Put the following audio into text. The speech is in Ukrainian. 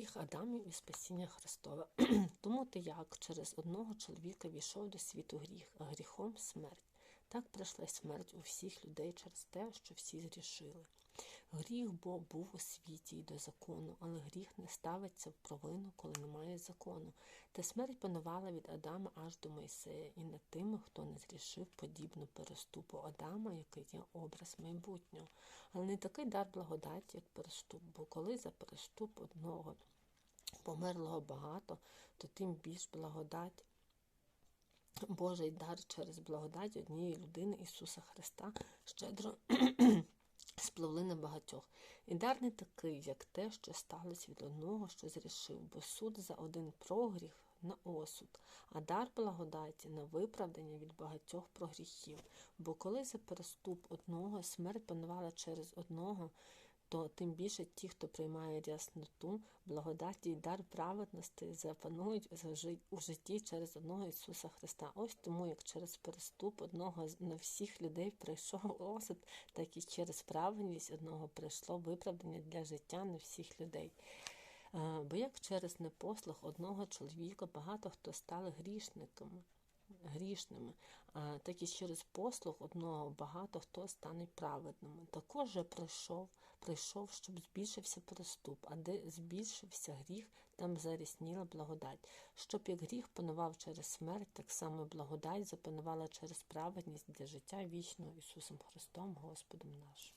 Гріх Адамів і спасіння Христове. Тому ти як через одного чоловіка війшов до світу гріх, а гріхом смерть. Так прийшла смерть у всіх людей через те, що всі зрішили. Гріх бо був у світі і до закону, але гріх не ставиться в провину, коли немає закону. Та смерть панувала від Адама аж до Мойсея, і над тими, хто не зрішив подібну переступу Адама, який є образ майбутнього. Але не такий дар благодаті, як переступ, бо коли за переступ одного померлого багато, то тим більш благодать. Божий дар через благодать однієї людини Ісуса Христа щедро спливли на багатьох. І дар не такий, як те, що сталося від одного, що зрішив, бо суд за один прогріх на осуд, а дар благодаті на виправдання від багатьох прогріхів. Бо коли за переступ одного смерть панувала через одного, то тим більше ті, хто приймає рясноту, благодаті й дар праведності запанують у житті через одного Ісуса Христа. Ось тому, як через переступ одного на всіх людей прийшов осуд, так і через праведність одного прийшло виправдання для життя на всіх людей. Бо як через непослух одного чоловіка багато хто стали грішниками. Грішними, так і через послуг одного багато хто стане праведними. Також же прийшов, прийшов, щоб збільшився приступ, а де збільшився гріх, там зарісніла благодать. Щоб як гріх панував через смерть, так само благодать запанувала через праведність для життя вічного Ісусом Христом, Господом нашим.